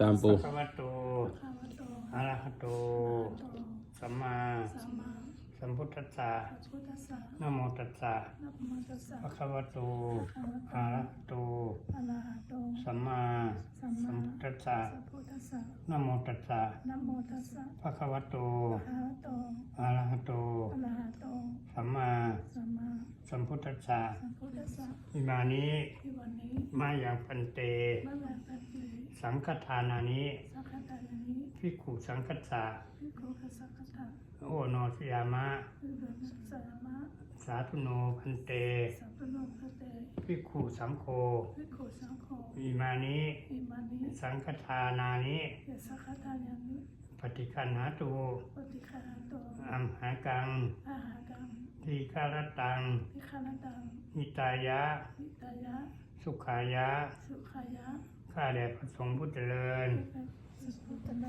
ตามปูภะคะวะโตข้าวโตอะระหะโตโตสัมมาสัมมาสัมพุทธัสสะพุทธัสสะนะโมตัสสะนะโมตัสสะภะคะวะโตข้าวโตอะระหะโตอะระหะโต สัมมาสัมสัมามพุทธัสสะสัมพุทธัสสะนะโมตัสสะนะโมตัสสะภะคะวะโตข้าวโตอะระหะโตอะระหะโต สัมมาสัมมาสัมพุทธัสสะสัมพุทธัสสะอิมานิที่วันนี้มายังพันเต สังฆทานานิสังฆทานนี้ภิกขุสังฆสสะพิโกคัสสะคัสสะโอโนสยามะวิบุญสามะ สาธุโนพันเตสัพพโนพระเตภิกขุสังโฆพิโกสังโฆอิมานิอิมานิสังฆทานานิเยสังฆทานนี้ปฏิคันหาตุปฏิฆาโตอัมหากังอาหากังทีฆารตังพิฆาตตังนิตายะวิตายะ สุขายะ สุขายะ ข้าแด่พระสงฆ์ผู้เจริญสุสุตโน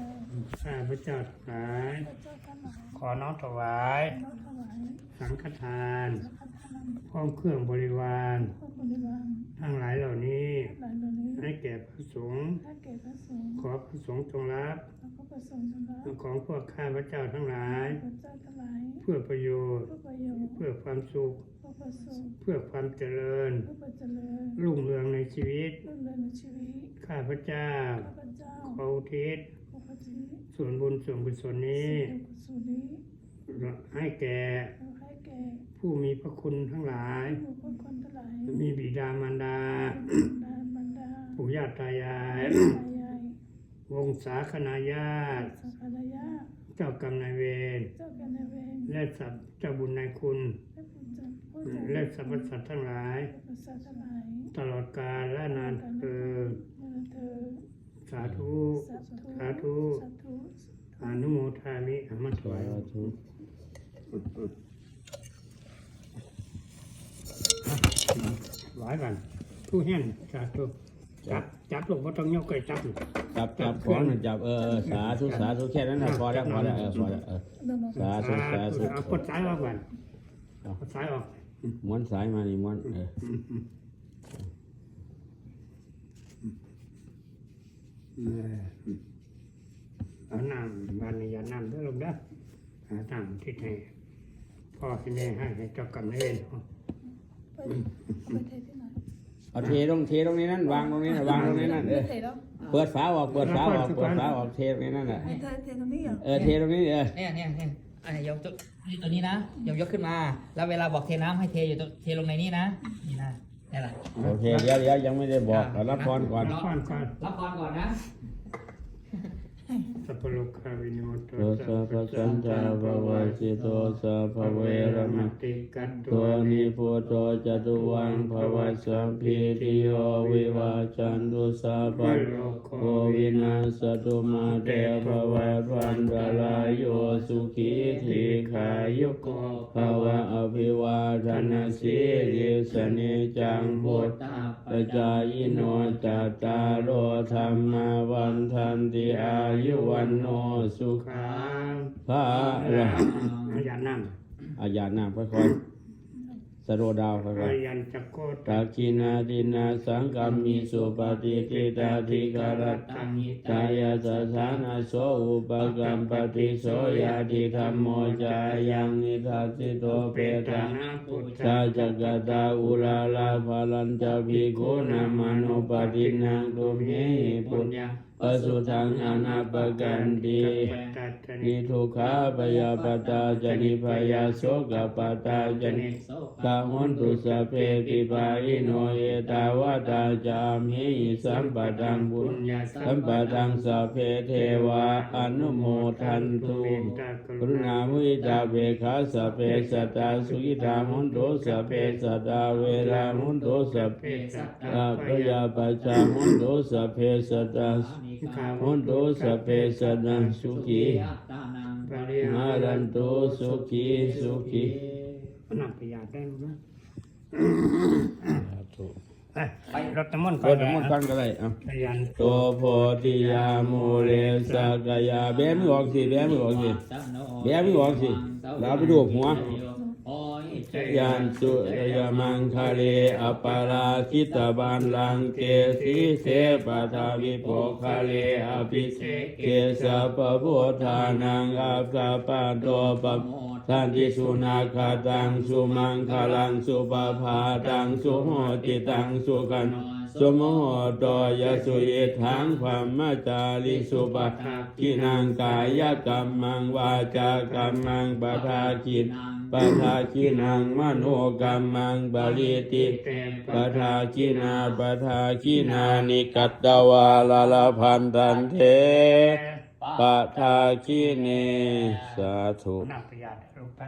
ข้าพระเจ้าทั้งหลายพระเจ้าทั้งหลาย ขอน้อมถวายน้อมถวายสังฆทานสังฆทานพร้อมเครื่องบริวารพระบริวารทั้งหลายเหล่านี้หลายเหล่านี้ ให้แก่พระสงฆ์ถ้าเกิดพระสงฆ์ขอพระสงฆ์จงรับแล้วก็ประสงค์สำรับของพวกข้าพระเจ้าทั้งหลายพระเจ้าทั้งหลาย เพื่อประโยชน์ เพื่อประโยชน์เพื่อความสุข เพื่อประสงค์เพื่อความเจริญเพื่อประเจริญ รุ่งเรืองในชีวิตรุ่งเรืองในชีวิตข้าพระเจ้าข้าพเจ้า ขออุทิศขอพระจิตส่วนบุญส่วนกุศลนี้สิ่งกุศลนี้ให้แก่เราให้แก่ ผู้มีพระคุณทั้งหลายผู้คนคนทั้งหลายมีบิดามารดาบิดาบรรดาปู่ย่าตายายตายาย วงศาคณาญาติสังฆรายะเจ้ากรรมนายเวรเจ้ากันในายเวรและสัตว์เจ้าบุญนายคุณ และผู้จัดผู้จัดและสรรพสัตว์ทั้งหลายและประสาททั้งหลาย ตลอดกาลและนานเทินเมื่อเธอสาธุสาธุสาธุ สาธุอนุโมทามิอามัถวายสาธุหวายกันทุกแห่งสาธุจับจับลูกบ่ต้องยกไก่จับ จับจับของหนึ่งจับเออเออสาธุสาธุแค่นั้นนะพอแล้วพอแล้วเออพอแล้วเออนมัสสาธุสาธุเอากดสายออกก่อนกดสายออก ม้วนสายมานี่ม้วนเออเออเอาน้ำบานนี้อย่าน้ำเด้อลูกเด้อหาน้ำที่ให้พ่อให้แม่ให้ให้เจ้ากรรมนายเวรไปเอาไปเทที่ไหนเอาเทตรงเทตรงนี้นั่นวางตรงนี้นะวางตรงนี้นั่นเออเทแล้วเปิดฝาออกเปิดฝาออกเปิดฝาออกเทตรงนี้นั่นแหละเทเทตรงนี้เหรอเออเทตรงนี้เออเนี่ยเนี่ยเนี่ย อันนี้ยกตัวตัวนี้นะยกยกขึ้นมา แล้วเวลาบอกเทน้ำให้เทอยู่ตรงเทลงในนี้นะ นี่นะนี่แหละโอเคเดี๋ยวเดี๋ยวยังไม่ได้บอกขอรับพรก่อน รับพรก่อน รับพรก่อนนะ สัพพโลกาวิโนโตโตสัพพสัญจาภวะสิโตสัพพเวรมะติกัตตัวนิพุทโธจตุวังภวสัมพีติโยวิวาจันตุสัพพะโควินาสตุมาเตภวัตวันตรายโยสุขีทีขายุโกภวะอภิวาทนาสีริสเนจังพุทธปจายโนจัตตารโอธรรมาวันทันติอายุวันโนสุขังพระละอย่านั่งอาญานาค่อยๆส โรดาวค่อยอายันจักโกๆตากินาดินาสังกัมมิสุปฏิทิตาธิการตังหิตายาสถานาโสอุปกรรมปฏิโสยาติธรรมโมจายังนิทัสสิโตเปตานาปุตสาจักตาอุลาลาภาลันจะภิกขุนามานุปตินังตุเมปุญญาอสุทังอนาปกันติ นิทุกขาปยาปตาจนิพยาโสกปตาจนิกาหุนตุสเพติปาริโนเอตาวตาจามิสัมปตังบุญญาสัมปตังสัพเพเทวาอนุโมทันตุกรุณามุิตาเบขาสัพเพสัตตาสุขิตามุนโตสัพเพสัตตาเวรามุนโตสัพเพสัตตาปยาปัจามุนโตสัพเพสัตตามุนโตสัพเพสัตตาสุขีปริมารันตุสุขีสุขีนับประหยัดได้ไหมไปรถน้ำมันต์รถน้ำมันต์ฟังก็ได้อะพยันโตโพธิยามูเลสกยาแบมือออกสิแบมือออกสิแบมือออกสิเราไปดูหัว ยันสุยมังคะเลอปาราคิตบันลังเกสีเสปทาวิโภคะเลอภิเสเกสะปะพุทธานังอาภาปะโตปะทันติสุนาคาตังสุมังคลังสุปภาตังสุโหติตังสุกัน สมโหโตยสุอิทังพมมจาริสุปะกินังกายกรรมังวาจากรรมังปทาคินปทาคินังมโนกรรมังบาลิติปทาคินาปทาคินานิกัตตวาลาลาพันตันเทปทาคิเนสาธุนักปริญญาลงไป